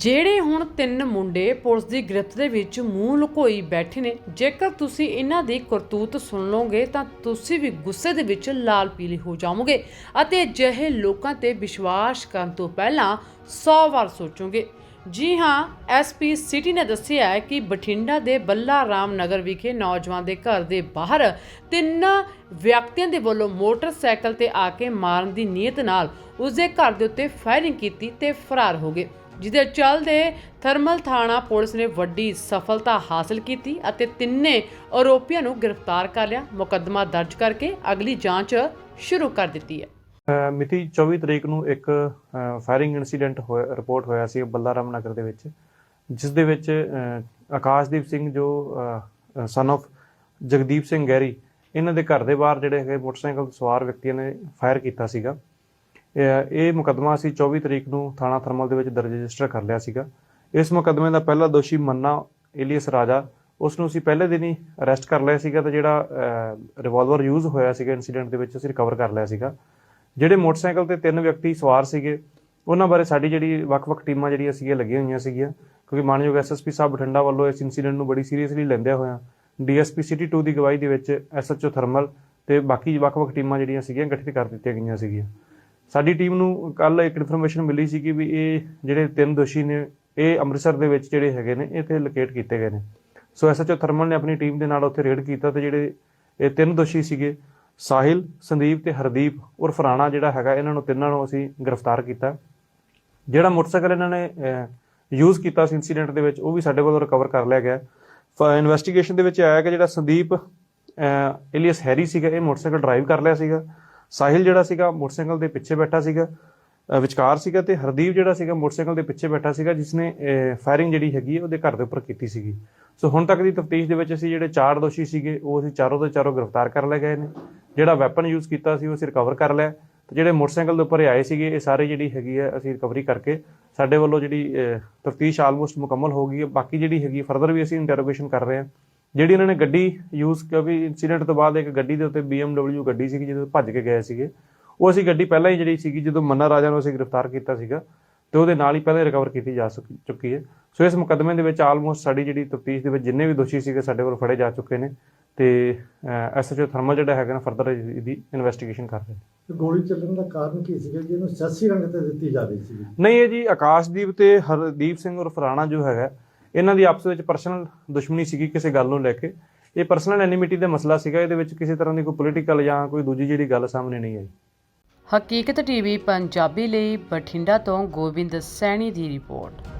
ਜਿਹੜੇ ਹੁਣ ਤਿੰਨ ਮੁੰਡੇ ਪੁਲਿਸ ਦੀ ਗ੍ਰਿਫਤ ਦੇ ਵਿੱਚ ਮੂੰਹ ਲੁਕੋਈ ਬੈਠੇ ਨੇ, ਜੇਕਰ ਤੁਸੀਂ ਇਹਨਾਂ ਦੀ ਕਰਤੂਤ ਸੁਣ ਲਓਗੇ ਤਾਂ ਤੁਸੀਂ ਵੀ ਗੁੱਸੇ ਦੇ ਵਿੱਚ ਲਾਲ ਪੀਲੇ ਹੋ ਜਾਵੋਗੇ ਅਤੇ ਅਜਿਹੇ ਲੋਕਾਂ ਤੇ ਵਿਸ਼ਵਾਸ ਕਰਨ ਤੋਂ ਪਹਿਲਾਂ 100 ਵਾਰ ਸੋਚੋਗੇ। ਜੀ ਹਾਂ ਐਸਪੀ ਸਿਟੀ ਨੇ ਦੱਸਿਆ ਹੈ ਕਿ ਬਠਿੰਡਾ ਦੇ ਬੱਲਾ ਰਾਮ ਨਗਰ ਵਿਖੇ ਨੌਜਵਾਨ ਦੇ ਘਰ ਦੇ ਬਾਹਰ ਤਿੰਨ ਵਿਅਕਤੀਆਂ ਦੇ ਵੱਲੋਂ ਮੋਟਰਸਾਈਕਲ ਤੇ ਆ ਕੇ ਮਾਰਨ ਦੀ ਨੀਅਤ ਨਾਲ ਉਸਦੇ ਘਰ ਦੇ ਉੱਤੇ ਫਾਇਰਿੰਗ ਕੀਤੀ ਤੇ ਫਰਾਰ ਹੋ ਗਏ। ਜਿਹਦੇ ਚੱਲਦੇ ਥਰਮਲ ਥਾਣਾ ਪੁਲਿਸ ਨੇ ਵੱਡੀ ਸਫਲਤਾ ਹਾਸਲ ਕੀਤੀ ਅਤੇ ਤਿੰਨੇ ਆਰੋਪੀਆਂ ਨੂੰ ਗ੍ਰਿਫਤਾਰ ਕਰ ਲਿਆ। ਮੁਕੱਦਮਾ ਦਰਜ ਕਰਕੇ ਅਗਲੀ ਜਾਂਚ ਸ਼ੁਰੂ ਕਰ ਦਿੱਤੀ ਹੈ। ਅ, ਮਿਤੀ 24 ਤਰੀਕ ਨੂੰ ਇੱਕ ਫਾਇਰਿੰਗ ਇਨਸੀਡੈਂਟ ਹੋਇਆ ਰਿਪੋਰਟ ਹੋਇਆ ਸੀ ਬੱਲਾਰਾਮ ਨਗਰ ਦੇ ਵਿੱਚ ਜਿਸ ਦੇ ਵਿੱਚ ਆਕਾਸ਼ਦੀਪ ਸਿੰਘ ਜੋ ਸਨ of ਜਗਦੀਪ ਸਿੰਘ ਗੈਰੀ ਇਹਨਾਂ ਦੇ ਘਰ ਦੇ ਬਾਹਰ ਜਿਹੜੇ ਹੈਗੇ ਮੋਟਰਸਾਈਕਲ ਸਵਾਰ ਵਿਅਕਤੀਆਂ ਨੇ ਫਾਇਰ ਕੀਤਾ ਸੀਗਾ। ਇਹ ਇਹ ਮੁਕੱਦਮਾ ਅਸੀਂ 24 ਤਰੀਕ ਨੂੰ ਥਾਣਾ ਥਰਮਲ ਦੇ ਵਿੱਚ ਦਰਜ ਰਜਿਸਟਰ ਕਰ ਲਿਆ ਸੀਗਾ। ਇਸ ਮੁਕੱਦਮੇ ਦਾ ਪਹਿਲਾ ਦੋਸ਼ੀ ਮੰਨਾ ਏਲੀਅਸ ਰਾਜਾ ਉਸ ਨੂੰ ਅਸੀਂ ਪਹਿਲੇ ਦਿਨ ਹੀ ਅਰੈਸਟ ਕਰ ਲਿਆ ਸੀਗਾ ਤੇ ਜਿਹੜਾ ਰਿਵਾਲਵਰ ਯੂਜ਼ ਹੋਇਆ ਸੀਗਾ ਇਨਸੀਡੈਂਟ ਦੇ ਵਿੱਚ, ਅਸੀਂ ਰਿਕਵਰ ਕਰ ਲਿਆ ਸੀਗਾ। ਜਿਹੜੇ ਮੋਟਰਸਾਈਕਲ ਤੇ ਤਿੰਨ ਵਿਅਕਤੀ ਸਵਾਰ ਸੀਗੇ, ਉਹਨਾਂ ਬਾਰੇ ਸਾਡੀ ਜਿਹੜੀ ਵੱਖ-ਵੱਖ ਟੀਮਾਂ ਜਿਹੜੀਆਂ ਸੀਗੀਆਂ, ਲੱਗੀਆਂ ਹੋਈਆਂ ਸੀਗੀਆਂ। ਕਿਉਂਕਿ ਮਾਨਯੋਗ ਐਸਐਸਪੀ ਸਾਹਿਬ ਬਠਿੰਡਾ ਵੱਲੋਂ ਇਸ ਇਨਸੀਡੈਂਟ ਨੂੰ ਬੜੀ ਸੀਰੀਅਸਲੀ ਲੈਂਦਿਆਂ ਹੋਇਆਂ ਡੀਐਸਪੀ ਸਿਟੀ 2 ਦੀ ਗਵਾਹੀ ਦੇ ਵਿੱਚ ਐਸਐਚਓ ਥਰਮਲ ਤੇ ਬਾਕੀ ਵੱਖ-ਵੱਖ ਟੀਮਾਂ ਜਿਹੜੀਆਂ ਸੀਗੀਆਂ, ਗਠਿਤ ਕਰ ਦਿੱਤੀਆਂ ਗਈਆਂ ਸੀਗੀਆਂ। ਸਾਡੀ ਟੀਮ ਨੂੰ ਕੱਲ ਇੱਕ ਇਨਫੋਰਮੇਸ਼ਨ ਮਿਲੀ ਸੀ ਕਿ ਵੀ ਇਹ ਜਿਹੜੇ ਤਿੰਨ ਦੋਸ਼ੀ ਨੇ, ਇਹ ਅੰਮ੍ਰਿਤਸਰ ਦੇ ਵਿੱਚ ਜਿਹੜੇ ਹੈਗੇ ਨੇ, ਇੱਥੇ ਲੋਕੇਟ ਕੀਤੇ ਗਏ ਨੇ। ਸੋ ਐਸਐਚਓ ਥਰਮਲ ਨੇ ਆਪਣੀ ਟੀਮ ਦੇ ਨਾਲ ਉੱਥੇ ਰੇਡ ਕੀਤਾ ਤੇ ਜਿਹੜੇ ਇਹ ਤਿੰਨ ਦੋਸ਼ੀ ਸੀਗੇ, ਸਾਹਿਲ, ਸੰਦੀਪ ਤੇ ਹਰਦੀਪ ਔਰ ਫਰਾਣਾ ਜਿਹੜਾ ਹੈਗਾ, ਇਹਨਾਂ ਨੂੰ ਤਿੰਨਾਂ ਨੂੰ ਅਸੀਂ ਗ੍ਰਿਫਤਾਰ ਕੀਤਾ। ਜਿਹੜਾ ਮੋਟਰਸਾਈਕਲ ਇਹਨਾਂ ਨੇ ਯੂਜ਼ ਕੀਤਾ ਸੀ ਇਨਸੀਡੈਂਟ ਦੇ ਵਿੱਚ, ਉਹ ਵੀ ਸਾਡੇ ਵੱਲੋਂ ਰਿਕਵਰ ਕਰ ਲਿਆ ਗਿਆ। ਇਨਵੈਸਟੀਗੇਸ਼ਨ ਦੇ ਵਿੱਚ ਆਇਆ ਕਿ ਜਿਹੜਾ ਸੰਦੀਪ ਇਲੀਅਸ ਹੈਰੀ ਸੀਗਾ, ਇਹ ਮੋਟਰਸਾਈਕਲ ਡਰਾਈਵ ਕਰ ਲਿਆ ਸੀਗਾ। ਸਾਹਿਲ ਜਿਹੜਾ ਸੀਗਾ ਮੋਟਰਸਾਈਕਲ ਦੇ ਪਿੱਛੇ ਬੈਠਾ ਸੀਗਾ ਵਿਚਕਾਰ ਸੀਗਾ ਤੇ ਹਰਦੀਪ ਜਿਹੜਾ ਸੀਗਾ ਮੋਟਰਸਾਈਕਲ ਦੇ ਪਿੱਛੇ ਬੈਠਾ ਸੀਗਾ ਜਿਸ ਨੇ ਫਾਇਰਿੰਗ ਜਿਹੜੀ ਹੈਗੀ ਹੈ ਉਹਦੇ ਘਰ ਦੇ ਉੱਪਰ ਕੀਤੀ ਸੀਗੀ। ਸੋ ਹੁਣ ਤੱਕ ਦੀ ਤਫਤੀਸ਼ ਦੇ ਵਿੱਚ ਅਸੀਂ ਜਿਹੜੇ ਚਾਰ ਦੋਸ਼ੀ ਸੀਗੇ, ਉਹ ਅਸੀਂ ਚਾਰੋਂ ਦੇ ਚਾਰੋਂ ਗ੍ਰਿਫਤਾਰ ਕਰ ਲਏ ਗਏ ਨੇ। ਜਿਹੜਾ ਵੈਪਨ ਯੂਜ਼ ਕੀਤਾ ਸੀ, ਉਹ ਅਸੀਂ ਰਿਕਵਰ ਕਰ ਲਿਆ। ਤੇ ਜਿਹੜੇ ਮੋਟਰਸਾਈਕਲ ਦੇ ਉੱਪਰ ਆਏ ਸੀਗੇ, ਇਹ ਸਾਰੇ ਜਿਹੜੀ ਹੈਗੀ ਹੈ ਅਸੀਂ ਰਿਕਵਰੀ ਕਰਕੇ ਸਾਡੇ ਵੱਲੋਂ ਜਿਹੜੀ ਤਫਤੀਸ਼ ਆਲਮੋਸਟ ਮੁਕੰਮਲ ਹੋ ਗਈ ਹੈ ਬਾਕੀ ਜਿਹੜੀ ਹੈਗੀ ਫਰਦਰ ਵੀ ਅਸੀਂ ਇੰਟਰੋਗੇਸ਼ਨ ਕਰ ਰਹੇ ਹਾਂ। ਜਿਹੜੀ ਇਹਨਾਂ ਨੇ ਗੱਡੀ ਯੂਜ਼ ਕਿਉਂਕਿ ਇਨਸੀਡੈਂਟ ਤੋਂ ਬਾਅਦ ਇੱਕ ਗੱਡੀ ਦੇ ਉੱਤੇ BMW ਗੱਡੀ ਸੀਗੀ ਜਦੋਂ ਭੱਜ ਕੇ ਗਏ ਸੀਗੇ। ਉਹ ਅਸੀਂ ਗੱਡੀ ਪਹਿਲਾਂ ਹੀ ਜਿਹੜੀ ਸੀਗੀ ਜਦੋਂ ਮੰਨਾ ਰਾਜਾ ਨੂੰ ਅਸੀਂ ਗ੍ਰਿਫਤਾਰ ਕੀਤਾ ਸੀਗਾ ਤੇ ਉਹਦੇ ਨਾਲ ਹੀ ਪਹਿਲਾਂ ਰਿਕਵਰ ਕੀਤੀ ਜਾ ਚੁੱਕੀ ਹੈ। ਸੋ ਇਸ ਮੁਕੱਦਮੇ ਦੇ ਵਿੱਚ ਆਲਮੋਸਟ ਸਾਡੀ ਜਿਹੜੀ ਤਫਤੀਸ਼ ਦੇ ਵਿੱਚ ਜਿੰਨੇ ਵੀ ਦੋਸ਼ੀ ਸੀਗੇ ਸਾਡੇ ਕੋਲ ਫੜੇ ਜਾ ਚੁੱਕੇ ਨੇ ਤੇ ਐਸਐਚਓ ਥਰਮਲ ਜਿਹੜਾ ਹੈਗਾ ਨਾ ਫਰਦਰ ਇਹਦੀ ਇਨਵੈਸਟੀਗੇਸ਼ਨ ਕਰ ਰਹੇ ਨੇ। ਗੋਲੀ ਚੱਲਣ ਦਾ ਕਾਰਨ ਕੀ ਸੀਗਾ ਕਿ ਇਹਨੂੰ ਸਿਆਸੀ ਰੰਗ ਤੇ ਦਿੱਤੀ ਜਾ ਰਹੀ ਸੀ ਨਹੀਂ ਇਹ ਜੀ ਆਕਾਸ਼ਦੀਪ ਤੇ ਹਰਦੀਪ ਸਿੰਘ ਉਰਫ ਰਾਣਾ ਜੋ ਹੈਗਾ ਇਹਨਾਂ ਦੀ ਆਪਸ ਵਿੱਚ ਪਰਸਨਲ ਦੁਸ਼ਮਣੀ ਸੀਗੀ ਕਿਸੇ ਗੱਲ ਨੂੰ ਲੈ ਕੇ। ਇਹ ਪਰਸਨਲ ਐਨਿਮਿਟੀ ਦਾ ਮਸਲਾ ਸੀਗਾ, ਇਹਦੇ ਵਿੱਚ ਕਿਸੇ ਤਰ੍ਹਾਂ ਦੀ ਕੋਈ ਪੋਲੀਟੀਕਲ ਜਾਂ ਕੋਈ ਦੂਜੀ ਜਿਹੜੀ ਗੱਲ ਸਾਹਮਣੇ ਨਹੀਂ ਆਈ। ਹਕੀਕਤ ਟੀਵੀ ਪੰਜਾਬੀ ਲਈ ਬਠਿੰਡਾ ਤੋਂ ਗੋਬਿੰਦ ਸੈਣੀ ਦੀ ਰਿਪੋਰਟ।